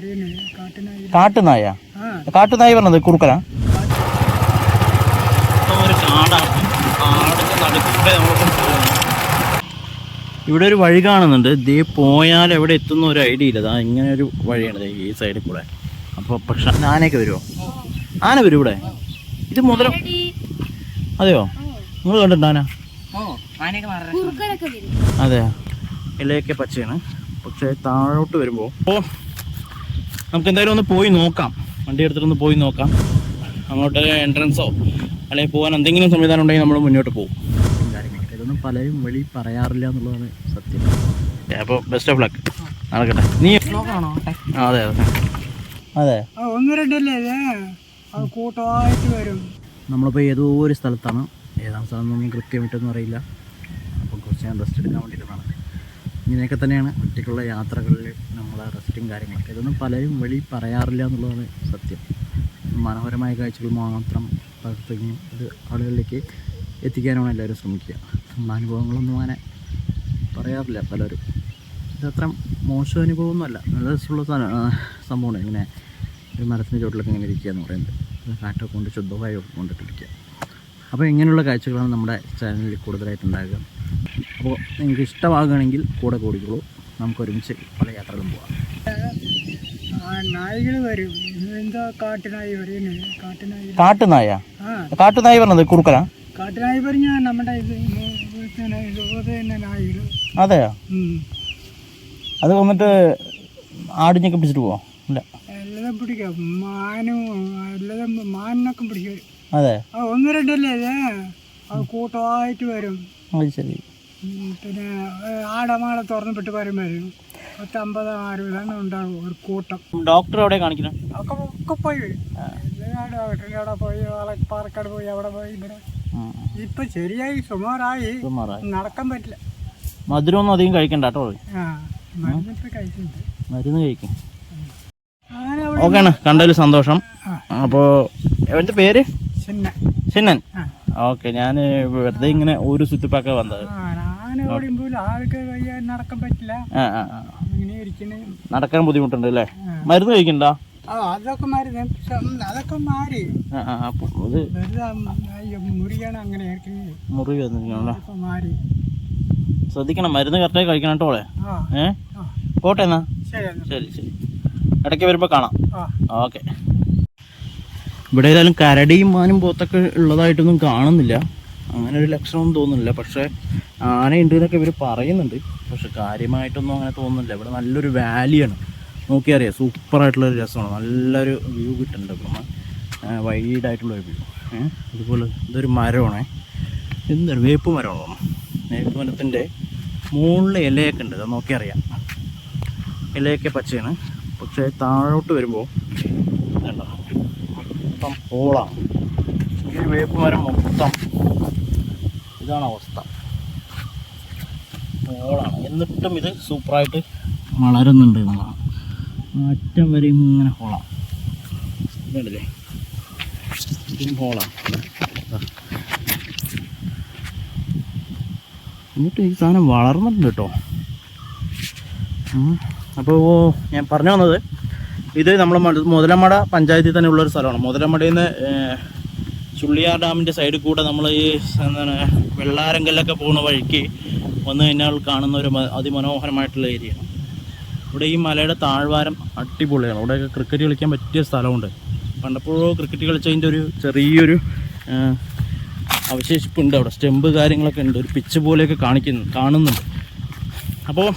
കാട്ടുനായ കാട്ടുനായ? പറഞ്ഞത് പോകുന്നു. ഇവിടെ ഒരു വഴി കാണുന്നുണ്ട്. ദേ പോയാൽ എവിടെ എത്തുന്ന ഒരു ഐഡിയ ഇല്ല. ദാ ഇങ്ങനെ ഒരു വഴിയാണ് ഈ സൈഡിൽ കൂടെ. അപ്പോൾ പക്ഷെ ആനയൊക്കെ വരുമോ ആന വരും ഇവിടെ. ഇത് മുതല അതെയോ? നിങ്ങൾ കണ്ടിട്ടുണ്ടോ ആന? അതെ ഇലയൊക്കെ പച്ചയാണ്. പക്ഷെ താഴോട്ട് വരുമ്പോൾ അപ്പോൾ നമുക്ക് എന്തായാലും ഒന്ന് പോയി നോക്കാം. വണ്ടി എടുത്തിട്ടൊന്ന് പോയി നോക്കാം. അങ്ങോട്ട് എൻട്രൻസോ അല്ലെങ്കിൽ പോകാൻ എന്തെങ്കിലും സംവിധാനം ഉണ്ടെങ്കിൽ നമ്മൾ മുന്നോട്ട് പോകും. കാര്യങ്ങളൊക്കെ ഇതൊന്നും പലരും വഴി പറയാറില്ല എന്നുള്ളതാണ് സത്യം. അപ്പോൾ ബെസ്റ്റ് ഓഫ് ലക്ക് നടക്കട്ടെ. നീ അതെ അതെ. അതെ. ഒന്ന് രണ്ടല്ലേ കൂട്ടമായിട്ട് വരും. നമ്മളിപ്പോൾ ഏതോ ഒരു സ്ഥലത്താണ്. ഏതാണ് സ്ഥലം എന്നൊന്നും കൃത്യമായിട്ടൊന്നും അറിയില്ല. അപ്പം കുറച്ച് ഞാൻ റെസ്റ്റ് വേണ്ടിയിട്ടാണ് ഇങ്ങനെയൊക്കെ തന്നെയാണ് ഒറ്റയ്ക്കുള്ള യാത്രകളിൽ നമ്മളെ റെസ്റ്റും കാര്യങ്ങളൊക്കെ. ഇതൊന്നും പലരും വഴി പറയാറില്ല എന്നുള്ളതാണ് സത്യം. മനോഹരമായ കാഴ്ചകൾ മാത്രം പകർത്തുകയും അത് ആളുകളിലേക്ക് എത്തിക്കാനാണ് എല്ലാവരും ശ്രമിക്കുക. നമ്മുടെ അനുഭവങ്ങളൊന്നും അങ്ങനെ പറയാറില്ല പലരും. ഇതത്ര മോശം അനുഭവമൊന്നുമല്ല. നല്ല രസമുള്ള സംഭവമാണ്. ഇങ്ങനെ ഒരു മരത്തിന്റെ ചുവട്ടിലൊക്കെ ഇങ്ങനെ ഇരിക്കുക എന്ന് പറയുന്നത്. കാറ്റൊക്കെ കൊണ്ട് ശുദ്ധമായി കൊണ്ടിട്ടിരിക്കുക അപ്പോൾ ഇങ്ങനെയുള്ള കാഴ്ചകളാണ് നമ്മുടെ ചാനലിൽ കൂടുതലായിട്ട് ഉണ്ടാകുക. അപ്പോൾ നിങ്ങൾക്ക് ഇഷ്ടമാകുകയാണെങ്കിൽ കൂടെ കൂടിക്കോളൂ. നമുക്ക് ഒരുമിച്ച് പല യാത്രകളും പോകാം നായികൾ വരും. എന്താ കാട്ടുനായി കാട്ടുനായി കാട്ടുനായ? ആ. കാട്ടുനായ പറഞ്ഞത് കുറുക്കനാ? കാട്ടുനായി പറഞ്ഞ നമ്മുടെ നായികൾ അതെയോ. അത് വന്നിട്ട് ആടിഞ്ഞൊക്കെ പിടിച്ചിട്ട് പോവാം? ഇല്ല. എല്ലാം പിടിക്കാം. മാനും എല്ലാം മാനിനൊക്കെ പിടിക്കും അതെ. ഒന്ന് രണ്ടല്ലേ അത് കൂട്ടമായിട്ട് വരും. അത് ശരി. പിന്നെ ആടമാടെ വരുമ്പോഴും പത്ത് വരും. പത്തമ്പത് എണ്ണം ഉണ്ടാവും ഒരു കൂട്ടം. ഡോക്ടർ അവിടെ കാണിക്കണം? ഒക്കെ ഒക്കെ പോയി ഡോക്ടറിന്റെ അവിടെ പോയി പാല- പാലക്കാട് പോയി അവിടെ പോയി ഇവിടെ. ഇപ്പൊ ശരിയായി സുമാറായി. നടക്കാൻ പറ്റില്ല. മധുരമൊന്നും അധികം കഴിക്കണ്ട കേട്ടോ മരുന്ന് കഴിക്കും. ഓക്കെ ആണ് കണ്ടതിൽ സന്തോഷം. അപ്പോ അപ്പോൾ എവന്റെ പേര് സിന്നൻ. ഓക്കെ ഞാൻ വെറുതെ ഇങ്ങനെ ഒരു സുത്തിപ്പാക്ക വന്നത്. ഓടുമ്പോൾ ആൾക്ക് നടക്കാൻ പറ്റില്ല. ആ ആ ആ. ഇങ്ങനെ ഇരിക്കണേ. നടക്കാൻ ബുദ്ധിമുട്ടുണ്ട് അല്ലേ. മരുന്ന് കഴിക്കണ്ടോ? അതൊക്കെ മാറി അതൊക്കെ മാറി. മുറിയാണ് അങ്ങനെ മാറി ശ്രദ്ധിക്കണം മരുന്ന് കറക്റ്റായി കഴിക്കണം കേട്ടോ അവളെ ആ. ഏ? പോട്ടെ എന്നാ. ശരി ശരി ഇടയ്ക്ക് വരുമ്പോൾ കാണാം. ഓക്കെ. ഇവിടെ ഏതായാലും കരടിയും മാനും പോത്തൊക്കെ ഉള്ളതായിട്ടൊന്നും കാണുന്നില്ല. അങ്ങനെ ഒരു ലക്ഷണമൊന്നും തോന്നുന്നില്ല. പക്ഷേ ആനയുണ്ട് എന്നൊക്കെ ഇവർ പറയുന്നുണ്ട്. പക്ഷെ കാര്യമായിട്ടൊന്നും അങ്ങനെ തോന്നുന്നില്ല. ഇവിടെ നല്ലൊരു വാലിയാണ് നോക്കിയറിയാം സൂപ്പറായിട്ടുള്ളൊരു രസമാണ്. നല്ലൊരു വ്യൂ കിട്ടുന്നുണ്ട് ഇപ്പം വൈഡായിട്ടുള്ളൊരു വ്യൂ. ഇതുപോലെ ഇതൊരു മരമാണേ. എന്താണ്? വേപ്പ് മരമാണോ? വേപ്പ് മരത്തിന്റെ മുകളിൽ ഇലയൊക്കെ ഉണ്ട്. നോക്കിയറിയാം. ഇലയൊക്കെ പച്ചയാണ്. പക്ഷേ താഴോട്ട് വരുമ്പോൾ മൊത്തം ഹോളാണ്. ഈ വേപ്പ് മരം മൊത്തം ഇതാണ് അവസ്ഥ. ഹോളാണ് എന്നിട്ടും ഇത് സൂപ്പറായിട്ട് വളരുന്നുണ്ട് എന്നുള്ളതാണ്. അറ്റം വരെയും ഇങ്ങനെ ഹോളാണ് ഇതല്ലേ ഇതും ഹോളാണ്. എന്നിട്ട് ഈ സാധനം വളർന്നിട്ടുണ്ട് കേട്ടോ. അപ്പോൾ ഞാൻ പറഞ്ഞു വന്നത് ഇത് നമ്മൾ മുതലമട പഞ്ചായത്തിൽ തന്നെ ഉള്ളൊരു സ്ഥലമാണ്. മുതലമടയിൽ നിന്ന് ചുള്ളിയാർ ഡാമിന്റെ സൈഡിൽ കൂടെ നമ്മൾ ഈ എന്താണ് വെള്ളാരങ്കലൊക്കെ പോകുന്ന വഴിക്ക് വന്നു കഴിഞ്ഞാൽ കാണുന്ന ഒരു അതിമനോഹരമായിട്ടുള്ള ഏരിയ. ഇവിടെ ഈ മലയുടെ താഴ്വാരം അടിപൊളിയാണ്. ഇവിടെയൊക്കെ ക്രിക്കറ്റ് കളിക്കാൻ പറ്റിയ സ്ഥലമുണ്ട്. പണ്ടപ്പോഴോ ക്രിക്കറ്റ് കളിച്ചതിന്റെ ഒരു ചെറിയൊരു അവശേഷിപ്പുണ്ട് അവിടെ. സ്റ്റെമ്പ് കാര്യങ്ങളൊക്കെ ഉണ്ട്. ഒരു പിച്ച് പോലെയൊക്കെ കാണിക്കുന്നു കാണുന്നുണ്ട്. അപ്പോൾ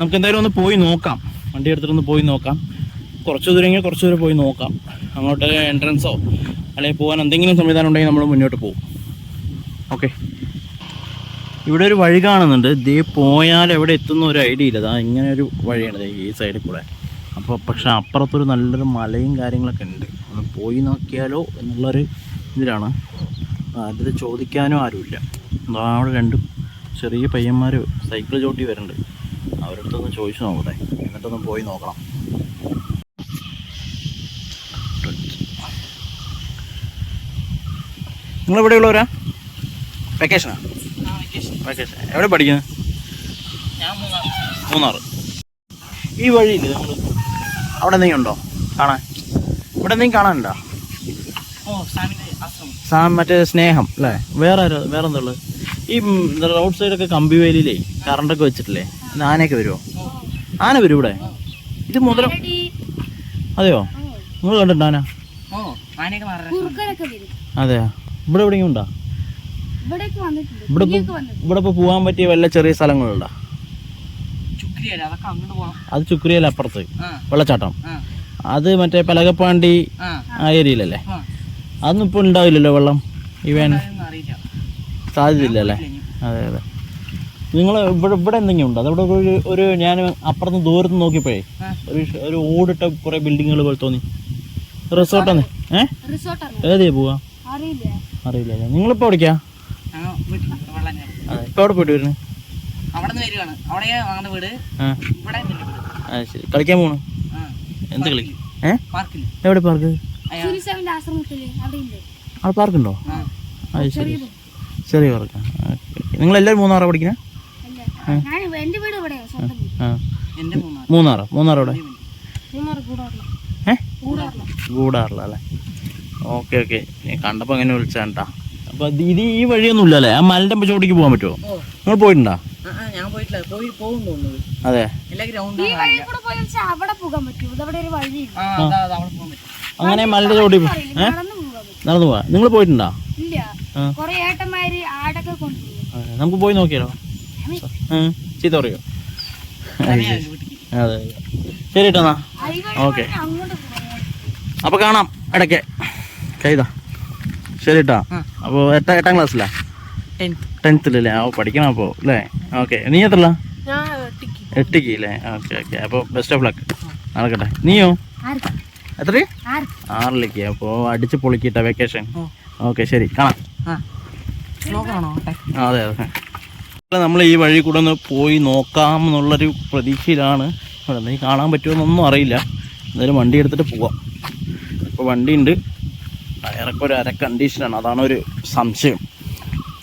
നമുക്ക് എന്തായാലും ഒന്ന് പോയി നോക്കാം. വണ്ടി എടുത്തിട്ടൊന്ന് പോയി നോക്കാം. കുറച്ച് ദൂരമെങ്കിൽ കുറച്ച് ദൂരം പോയി നോക്കാം. അങ്ങോട്ട് എൻട്രൻസോ അല്ലെങ്കിൽ പോകാൻ എന്തെങ്കിലും സംവിധാനം ഉണ്ടെങ്കിൽ നമ്മൾ മുന്നോട്ട് പോകും. ഓക്കെ ഇവിടെ ഒരു വഴി കാണുന്നുണ്ട്. ദേ പോയാൽ എവിടെ എത്തുന്ന ഒരു ഐഡിയ ഇല്ല. അതാ ഇങ്ങനെ ഒരു വഴിയാണ് ഈ സൈഡിൽ കൂടെ. അപ്പോൾ പക്ഷെ അപ്പുറത്തൊരു നല്ലൊരു മലയും കാര്യങ്ങളൊക്കെ ഉണ്ട്. ഒന്ന് പോയി നോക്കിയാലോ എന്നുള്ളൊരു ഇതിലാണ്. അതിൽ ചോദിക്കാനോ ആരുമില്ല. അവിടെ രണ്ടും ചെറിയ പയ്യന്മാർ സൈക്കിൾ ചോട്ടി വരുന്നുണ്ട്. അവരുടെ അടുത്തൊന്ന് ചോദിച്ചു നോക്കട്ടെ. എന്നിട്ടൊന്ന് പോയി നോക്കണം. നിങ്ങൾ ഇവിടെ ഉള്ളവരാ വെക്കേഷനാ വെക്കേഷൻ എവിടെ പഠിക്കുന്നത് മൂന്നാറ് ഈ വഴിയിൽ നമ്മൾ അവിടെ എന്തെങ്കിലും ഉണ്ടോ? കാണാൻ? ഇവിടെ എന്തെങ്കിലും കാണാനുണ്ടോ? സാ മറ്റേ സ്നേഹം അല്ലേ? വേറെ ആരോ വേറെ എന്താ ഉള്ളത്? ഈ റോഡ് സൈഡൊക്കെ കമ്പി വേലിയിലേ കറണ്ടൊക്കെ വെച്ചിട്ടില്ലേ? ഇന്ന് ആനയൊക്കെ വരുമോ ആന വരും ഇവിടെ. ഇത് മുതല അതെയോ? നിങ്ങൾ കണ്ടിട്ടുണ്ടോ ആന? അതെയോ? ഇവിടെ എവിടെയെങ്കിലും ഉണ്ടോ? ഇവിടേക്ക് വന്നിട്ടുണ്ട്. ഇവിടെ ഇപ്പൊ- പോവാൻ വന്നിട്ടുണ്ട്. ഇവിടെ ഇപ്പോൾ പറ്റിയ വല്ല ചെറിയ സ്ഥലങ്ങളുണ്ടോ? അത് ചുക്രിയല്ല അപ്പുറത്ത്. വെള്ളച്ചാട്ടം. അത് മറ്റേ പലകപ്പാണ്ടി ആ. ഏരിയയിലല്ലേ? അതൊന്നും ഇപ്പൊ ഉണ്ടാവില്ലല്ലോ വെള്ളം? ഈ വേന സാധ്യതയില്ലല്ലേ? അതെ അതെ. നിങ്ങൾ ഇവിടെ ഇവിടെ എന്തെങ്കിലും ഉണ്ടോ? അതവിടെ ഒരു ഒരു ഞാൻ അപ്പുറത്ത് ദൂരത്ത് നോക്കിയപ്പോഴേ ആ. ഒരു ഒരു ഓടിട്ട കുറെ ബിൽഡിങ്ങുകൾ പോലെ തോന്നി. റിസോർട്ടാണ് ഏഹ് ഏതേ പോവാ? അറിയില്ല നിങ്ങൾ നിങ്ങളിപ്പോൾ എവിടേക്കാ? ഇപ്പോൾ എവിടെ പോയിട്ട് വരുന്നത് അവിടെ നിന്ന് അവിടെ വീട്. ഇവിടെ ആ ശരി. കളിക്കാൻ പോണു? ആ. എന്ത് കളി? ഏ? എവിടെ പാർക്ക്? അവിടെ അവിടെ പാർക്കുണ്ടോ? ആ. അത് ശരി. ചെറിയ പാർക്കാ. നിങ്ങളെല്ലാവരും മൂന്നാറാ പഠിക്കുന്നത് മൂന്നാറോ. മൂന്നാറോ. അവിടെ ഏ? അല്ലേ? Okay okay. കണ്ടപ്പോൾ അങ്ങനെ വിളിച്ചാണ്ടാ അപ്പോൾ ഇത് ഈ വഴിയൊന്നും ഇല്ലല്ലേ ആ മലന്റെ ചോട്ടിക്ക് പോകാൻ പറ്റുമോ നിങ്ങൾ പോയിട്ടുണ്ടോ? ഞാൻ പോയിട്ടില്ല. പോയി പോകും അതെ. അങ്ങനെ മലയുടെ ചോട്ടി നടന്നു പോവാ. നിങ്ങൾ പോയിട്ടുണ്ടോ? നമുക്ക് പോയി നോക്കിയാലോ? ചീത്ത പറയോ? അതെ അതെ ശരി കേട്ടോ എന്നാ. ഓക്കെ. അപ്പൊ അങ്ങോട്ട് പോകാം അപ്പോൾ കാണാം ഇടയ്ക്ക്. കൈതാ. ശരി കേട്ടോ. അപ്പോൾ എട്ടാ എട്ടാം ക്ലാസ്സിലാ ടെൻ ടെൻത്തിലല്ലേ ആ പഠിക്കണം അപ്പോ അല്ലേ ഓക്കെ. നീ എത്ര എട്ടിക്ക്. അല്ലേ ഓക്കെ ഓക്കെ. അപ്പോൾ ബെസ്റ്റ് ഓഫ് ലക്ക് നടക്കട്ടെ. നീയോ? എത്ര ആറിലേക്ക്. അപ്പോ അടിച്ച് പൊളിക്കിട്ട വെക്കേഷൻ. ഓക്കെ ശരി. കാണാം. അതെ അതെ. നമ്മൾ ഈ വഴി കൂടെ ഒന്ന് പോയി നോക്കാം എന്നുള്ളൊരു പ്രതീക്ഷയിലാണ്. ഇവിടെ നീ കാണാൻ പറ്റുമെന്നൊന്നും അറിയില്ല. എന്തായാലും വണ്ടി എടുത്തിട്ട് പോവാം. ഇപ്പോൾ വണ്ടി ഉണ്ട് ടയറൊക്കെ ഒരു അര കണ്ടീഷനാണ് അതാണ് ഒരു സംശയം.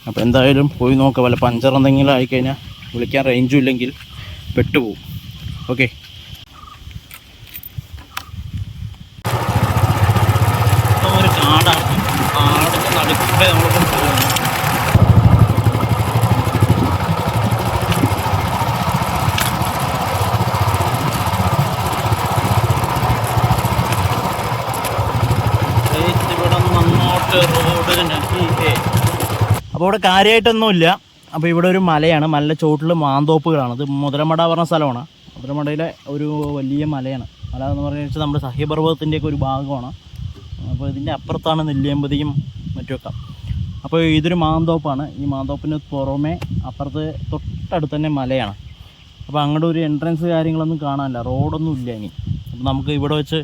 അപ്പോൾ എന്തായാലും പോയി നോക്കാം. വല്ല പഞ്ചർ എന്തെങ്കിലും ആയിക്കഴിഞ്ഞാൽ വിളിക്കാൻ റേഞ്ചും ഇല്ലെങ്കിൽ പെട്ടുപോകും ഓക്കെ ഒരു കാടാണ് കാടിന്റെ നടുക്കൂടെ നമ്മളിപ്പം പോകുന്നു ഇവിടെ നന്നോട്ട് റോഡ് അപ്പോൾ ഇവിടെ കാര്യമായിട്ടൊന്നുമില്ല അപ്പോൾ ഇവിടെ ഒരു മലയാണ്. മലയുടെ ചോട്ടിൽ മാന്തോപ്പുകളാണ്. ഇത് മുതലമട പറഞ്ഞ സ്ഥലമാണ്. മുതലമടയിലെ ഒരു വലിയ മലയാണ്. മല എന്ന് പറഞ്ഞു വെച്ചാൽ നമ്മുടെ സഹ്യപർവതത്തിന്റെയൊക്കെ ഒരു ഭാഗമാണ്. അപ്പോൾ ഇതിന്റെ അപ്പുറത്താണ് നെല്ലിയമ്പതിയും മറ്റുമൊക്കെ. അപ്പോൾ ഇതൊരു മാന്തോപ്പാണ്. ഈ മാന്തോപ്പിന് പുറമെ അപ്പുറത്ത് തൊട്ടടുത്ത് തന്നെ മലയാണ്. അപ്പോൾ അങ്ങോട്ട് ഒരു എൻട്രൻസ് കാര്യങ്ങളൊന്നും കാണാനില്ല. റോഡൊന്നും ഇല്ല ഇനി. അപ്പോൾ നമുക്ക് ഇവിടെ വെച്ച്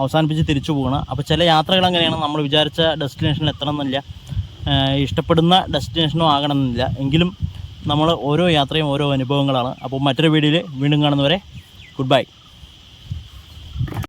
അവസാനിപ്പിച്ച് തിരിച്ചു പോകണം. അപ്പോൾ ചില യാത്രകൾ അങ്ങനെയാണ്. നമ്മൾ വിചാരിച്ച ഡെസ്റ്റിനേഷനിൽ എത്തണം എന്നില്ല. ഇഷ്ടപ്പെടുന്ന ഡെസ്റ്റിനേഷനും ആകണമെന്നില്ല. എങ്കിലും നമ്മൾ ഓരോ യാത്രയും ഓരോ അനുഭവങ്ങളാണ്. അപ്പോൾ മറ്റൊരു വീഡിയോയിൽ വീണ്ടും കാണുന്നവരെ ഗുഡ് ബൈ.